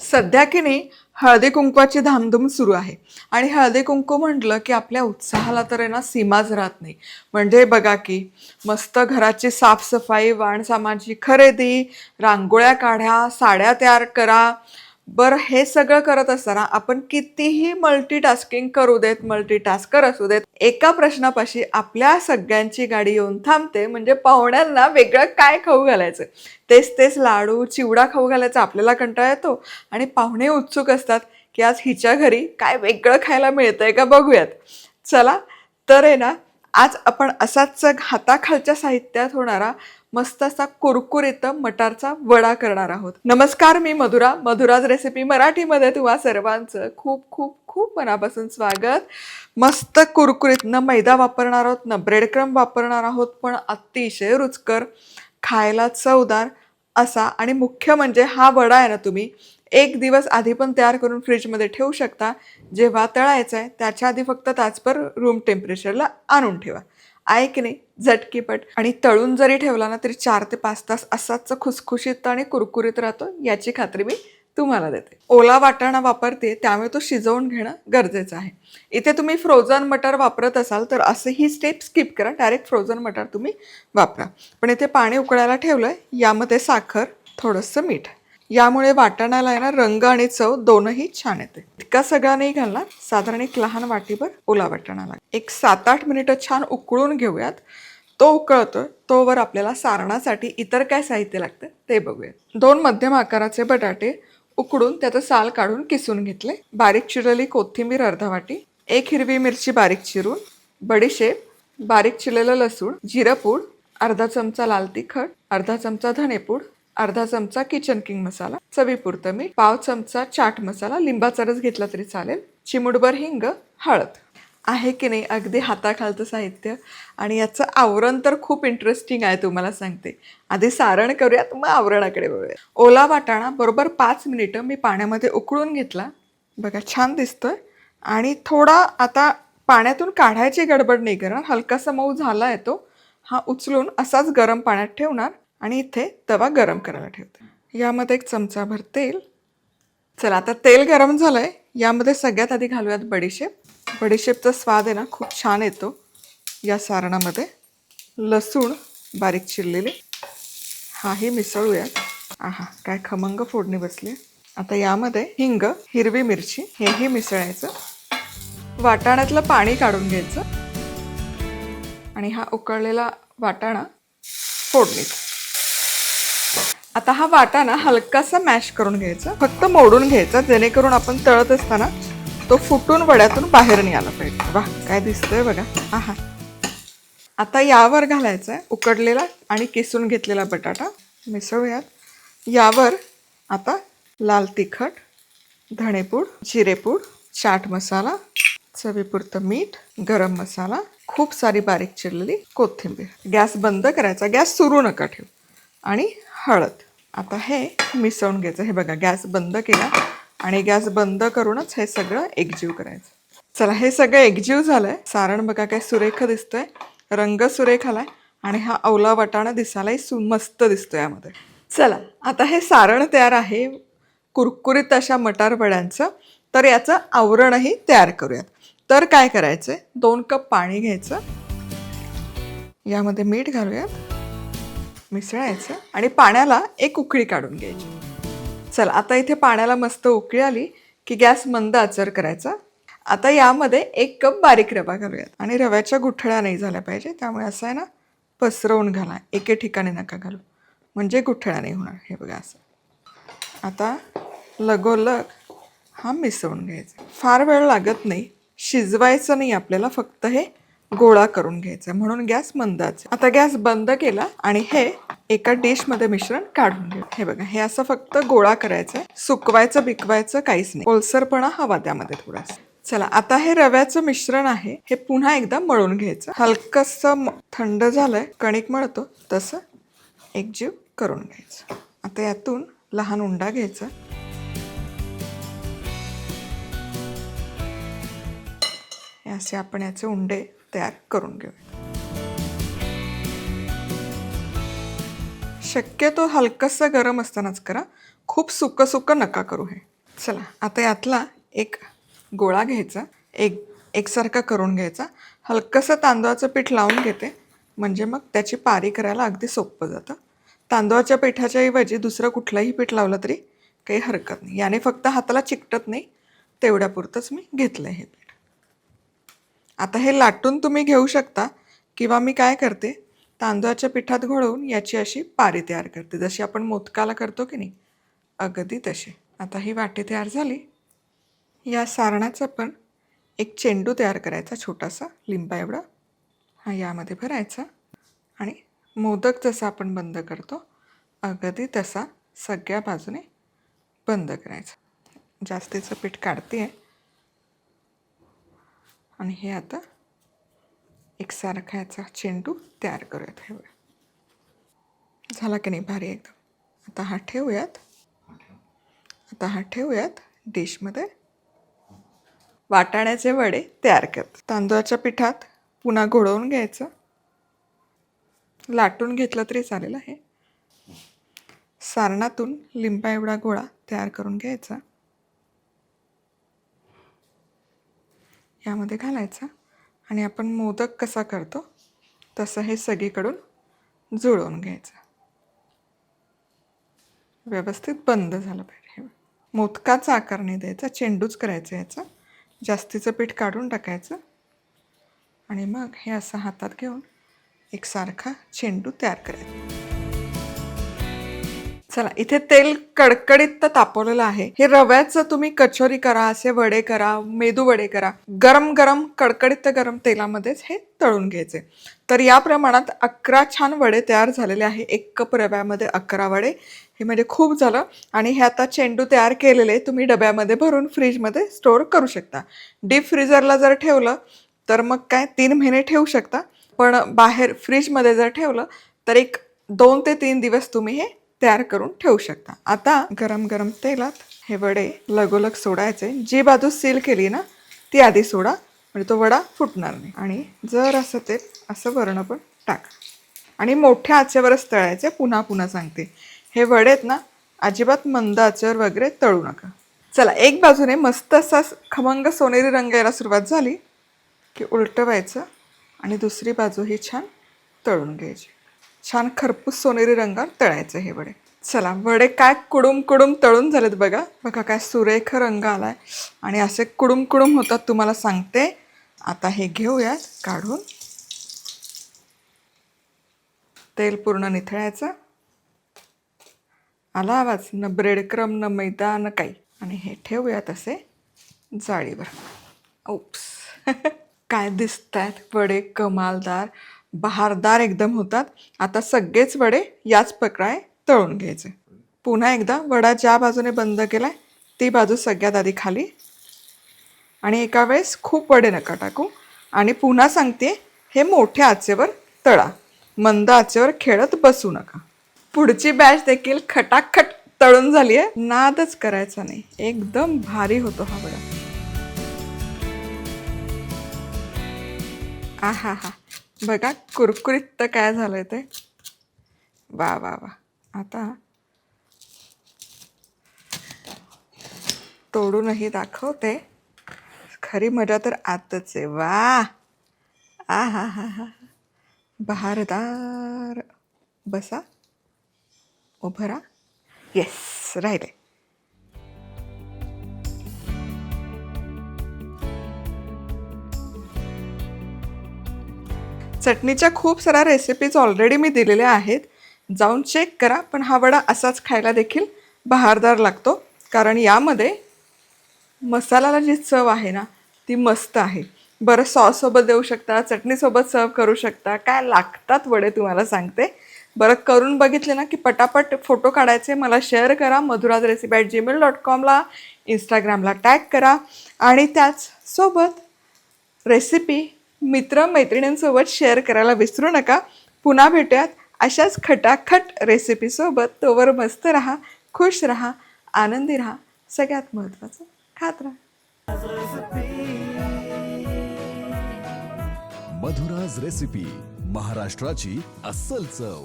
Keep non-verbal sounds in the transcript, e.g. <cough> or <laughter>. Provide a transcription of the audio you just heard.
सध्या की नाही हळदी कुंकवाची धामधूम सुरू आहे. आणि हळदी कुंकू म्हटलं की आपल्या उत्साहाला तर आहे ना सीमाच राहत नाही. म्हणजे बघा की मस्त घराची साफसफाई वाणसामाची खरेदी रांगोळ्या काढ्या साड्या तयार करा बरं हे सगळं करत असताना आपण कितीही मल्टीटास्किंग करू देत मल्टीटास्कर असू देत एका प्रश्नापाशी आपल्या सगळ्यांची गाडी येऊन थांबते म्हणजे पाहुण्यांना वेगळं काय खाऊ घालायचं? तेच तेच लाडू चिवडा खाऊ घालायचा आपल्याला कंटाळा येतो. आणि पाहुणे उत्सुक असतात की आज हिच्या घरी काय वेगळं खायला मिळतंय का बघूयात. चला तर आहे ना आज आपण असाच हाताखालच्या साहित्यात होणारा मस्त असा कुरकुरीत मटारचा वडा करणार आहोत. नमस्कार मी मधुरा. मधुराज रेसिपी मराठीमध्ये तुम्हा सर्वांचं खूप खूप खूप मनापासून स्वागत. मस्त कुरकुरीत न मैदा वापरणार आहोत न ब्रेड क्रम वापरणार आहोत पण अतिशय रुचकर खायला चवदार असा. आणि मुख्य म्हणजे हा वडा आहे ना तुम्ही एक दिवस आधी पण तयार करून फ्रीजमध्ये ठेवू शकता. जेव्हा तळायचं आहे त्याच्या आधी फक्त तासभर रूम टेम्परेचरला आणून ठेवा. आहे की नाही? झटकीपट. आणि तळून जरी ठेवला ना तरी चार ते पाच तास असाच खुसखुशीत आणि कुरकुरीत राहतो याची खात्री मी तुम्हाला देते. ओला वाटाणा वापरते त्यामुळे तो शिजवून घेणं गरजेचं आहे. इथे तुम्ही फ्रोझन मटर वापरत असाल तर असं ही स्टेप स्किप करा. डायरेक्ट फ्रोझन मटर तुम्ही वापरा. पण इथे पाणी उकळायला ठेवलं आहे यामध्ये साखर थोडंसं मीठ. यामुळे वाटाण्याला आहे ना रंग आणि चव दोनही छान येते. इतका सगळा नाही घालणार साधारण एक लहान वाटीभर ओला वाटाणा लागेल एक सात आठ मिनिटं छान उकळून घेऊयात. तो उकळतो तोवर आपल्याला सारणासाठी इतर काय साहित्य लागतं ते बघूया दोन मध्यम आकाराचे बटाटे उकडून त्याचं साल काढून किसून घेतले. बारीक चिरलेली कोथिंबीर अर्धा वाटी एक हिरवी मिरची बारीक चिरून बडीशेप बारीक चिरलेलं लसूण जिरपूड अर्धा चमचा लाल तिखट अर्धा चमचा धनेपूड अर्धा चमचा किचन किंग मसाला चवीपुरतं मीठ पाव चमचा चाट मसाला लिंबाचा रस घेतला तरी चालेल चिमुडभर हिंग हळद. आहे की नाही अगदी हाताखालचं साहित्य आणि याचं आवरण तर खूप इंटरेस्टिंग आहे तुम्हाला सांगते. आधी सारण करूयात मग आवरणाकडे बघूया ओला वाटाणा बरोबर पाच मिनिटं मी पाण्यामध्ये उकळून घेतला. बघा छान दिसतोय. आणि थोडा आता पाण्यातून काढायची गडबड नाही करणार हलकासा मऊ झाला आहे तो. हा उचलून असाच गरम पाण्यात ठेवणार. आणि इथे तवा गरम करायला ठेवते. यामध्ये एक चमचाभर तेल. चला आता तेल गरम झालं आहे यामध्ये सगळ्यात आधी घालूयात बडीशेप. बडीशेपचा स्वाद आहे ना खूप छान येतो या सारणामध्ये. लसूण बारीक चिरलेले. हाही मिसळूयात. आहा काय खमंग फोडणी बसली. आता यामध्ये हिंग हिरवी मिरची हेही मिसळायचं. वाटाण्यातलं पाणी काढून घ्यायचं. आणि हा उकळलेला वाटाणा फोडणीत. आता हा वाटाणा हलकासा मॅश करून घ्यायचा. फक्त मोडून घ्यायचा जेणेकरून आपण तळत असताना तो फुटून वड्यातून बाहेर निघाला आला पाहिजे. वा काय दिसतंय बघा. आहा. आता यावर घालायचं आहे उकडलेला आणि किसून घेतलेला बटाटा. मिसळूयात. यावर आता लाल तिखट धणेपूड जिरेपूड चाट मसाला चवीपुरतं मीठ गरम मसाला खूप सारी बारीक चिरलेली कोथिंबीर. गॅस बंद करायचा. गॅस सुरू नका ठेवू. आणि हळद. आता हे मिसळून घ्यायचं. हे बघा गॅस बंद केला आणि गॅस बंद करूनच हे सगळं एकजीव करायचं. चला हे सगळं एकजीव झालंय. सारण बघा काय सुरेख दिसतोय. रंग सुरेख आलाय आणि हा अवला वाटाणा दिसायलाही सु मस्त दिसतो यामध्ये. चला आता हे सारण तयार आहे. कुरकुरीत अशा मटार वड्यांचं तर याचं आवरणही तयार करूयात. तर काय करायचं दोन कप पाणी घ्यायचं. यामध्ये मीठ घालूयात. मिसळायचं आणि पाण्याला एक उकळी काढून घ्यायची. चला आता इथे पाण्याला मस्त उकळी आली की गॅस मंद आचर करायचा. आता यामध्ये एक कप बारीक रवा घालूयात. आणि रव्याच्या गुठळ्या नाही झाल्या पाहिजे त्यामुळे असं आहे ना पसरवून घाला. एके ठिकाणी नका घालू. म्हणजे गुठळ्या नाही होणार. हे बघा असं. आता लगोलग हा मिसळून घ्यायचा. फार वेळ लागत नाही. शिजवायचं नाही आपल्याला फक्त हे. गोळा करून घ्यायचा म्हणून गॅस मंदाच आता गॅस बंद केला आणि हे एका डिशमध्ये मिश्रण काढून घेऊ. हे बघा हे असं फक्त गोळा करायचं सुकवायचं बिकवायचं काहीच नाही. ओलसरपणा हवा त्यामध्ये थोडासा. चला आता हे रव्याचं मिश्रण आहे. हे पुन्हा एकदा मळून घ्यायचं. हलकंसं थंड झालंय कणिक मळतो तसं एकजीव करून घ्यायचं. आता यातून लहान उंडा घ्यायचा. असे आपण याचे उंडे तयार करून घेऊ शक्यतो हलकंसं गरम असतानाच करा. खूप सुकं सुकं नका करू हे. चला आता यातला एक गोळा घ्यायचा. एक एकसारखा करून घ्यायचा. हलकंसं तांदळाचं पीठ लावून घेते. म्हणजे मग त्याची पारी करायला अगदी सोपं जातं. तांदळाच्या पिठाच्या ऐवजी दुसरं कुठलंही पीठ लावलं तरी काही हरकत नाही. याने फक्त हाताला चिकटत नाही. तेवढ्यापुरतंच मी घेतलं हे पीठ. आता हे लाटून तुम्ही घेऊ शकता. किंवा मी काय करते तांदळाच्या पिठात घोळवून याची अशी पारी तयार करते. जशी आपण मोदकाला करतो की नाही अगदी तशी. आता ही वाटी तयार झाली. या सारणाचा पण एक चेंडू तयार करायचा छोटासा लिंबा एवढा. हा यामध्ये भरायचा. आणि मोदक जसा आपण बंद करतो अगदी तसा सगळ्या बाजूने बंद करायचा. जास्तीचं पीठ काढते आहे आणि हे आता एकसारखा याचा चेंडू तयार करूयात हे झाला की नाही भारी एकदम. आता हा ठेवूयात. आता हा ठेवूयात डिशमध्ये. वाटाण्याचे वडे तयार करत. तांदळाच्या पिठात पुन्हा घोळवून घ्यायचं. लाटून घेतलं तरी चालेल आहे सारणातून लिंबा एवढा गोळा तयार करून घ्यायचा. यामध्ये घालायचा. आणि आपण मोदक कसा करतो तसं हे सगळीकडून जुळवून घ्यायचं. व्यवस्थित बंद झालं पाहिजे हे. मोदकाचा आकार नाही द्यायचा चेंडूच करायचा याचा. जास्तीचं पीठ काढून टाकायचं. आणि मग हे असं हातात घेऊन एकसारखा चेंडू तयार करायचा. चला इथे तेल कडकडीत तर तापवलेलं आहे. हे रव्याचं तुम्ही कचोरी करा असे वडे करा मेदू वडे करा. गरम गरम कडकडीत तर गरम तेलामध्येच हे तळून घ्यायचे. तर या प्रमाणात अकरा छान वडे तयार झालेले आहे. एक कप रव्यामध्ये अकरा वडे. हे म्हणजे खूप झालं. आणि हे आता चेंडू तयार केलेले तुम्ही डब्यामध्ये भरून फ्रीजमध्ये स्टोअर करू शकता. डीप फ्रीजरला जर ठेवलं तर मग काय तीन महिने ठेवू शकता. पण बाहेर फ्रीजमध्ये जर ठेवलं तर एक दोन ते तीन दिवस तुम्ही हे तयार करून ठेवू शकता. आता गरम गरम तेलात हे वडे लगोलग सोडायचे. जी बाजू सील केली ना ती आधी सोडा म्हणजे तो वडा फुटणार नाही. आणि जर असं ते असं वरण पण टाका. आणि मोठ्या आचेवरच तळायचे पुन्हा पुन्हा सांगते. हे वडे आहेत ना अजिबात मंद आचेवर वगैरे तळू नका. चला एक बाजूने मस्त असा खमंग सोनेरी रंग यायला सुरुवात झाली की उलटवायचं आणि दुसरी बाजू ही छान तळून घ्यायची. छान खरपूस सोनेरी रंगात तळायचं हे वडे. चला वडे काय कुडूम कुडूम तळून झालेत बघा. बघा काय सुरेख रंग आलाय. आणि असे कुडूम कुडूम होतात तुम्हाला सांगते. आता हे घेऊयात काढून. तेल पूर्ण निथळायचं. आला आवाज न ब्रेडक्रम न मैदा न काही. आणि हे ठेवूयात असे जाळीवर ओप्स <laughs> काय दिसत आहेत वडे कमालदार. बहारदार एकदम होतात. आता सगळेच वडे याच प्रकारे तळून घ्यायचे. पुन्हा एकदा वडा ज्या बाजूने बंद केलाय ती बाजू सगळ्यात आधी खाली. आणि एका वेळेस खूप वडे नका टाकू. आणि पुन्हा सांगते हे मोठ्या आचेवर तळा. मंद आचेवर खेळत बसू नका. पुढची बॅच देखील खटाखट तळून झाली आहे नादच करायचा नाही. एकदम भारी होतो हा वडा. आहा हा बघा कुरकुरीत तर काय झालं ते? वा वा वा. आता तोडूनही दाखवते. खरी मजा तर आतच आहे. वा! आ हा हा हा. बहारदार. बसा. उभं येस राहिले. चटणीच्या खूप साऱ्या रेसिपीज ऑलरेडी मी दिलेल्या आहेत. जाऊन चेक करा पण हा वडा असाच खायला देखील बहारदार लागतो. कारण यामध्ये मसाल्याला जी चव आहे ना ती मस्त आहे. बरं सॉससोबत देऊ शकता चटणीसोबत सर्व करू शकता. काय लागतात वडे तुम्हाला सांगते. बरं करून बघितले ना की पटापट फोटो काढायचे मला शेअर करा. Madhuras recipe at Gmail dot कॉमला इंस्टाग्रामला टॅग करा. आणि त्याचसोबत रेसिपी मित्र मैत्रिणींसोबत शेअर करायला विसरू नका. पुन्हा भेटूयात अशाच खटाखट रेसिपीसोबत तोवर मस्त राहा खुश राहा आनंदी राहा. सगळ्यात महत्त्वाचं खात राहा. मधुराज रेसिपी महाराष्ट्राची अस्सल चव.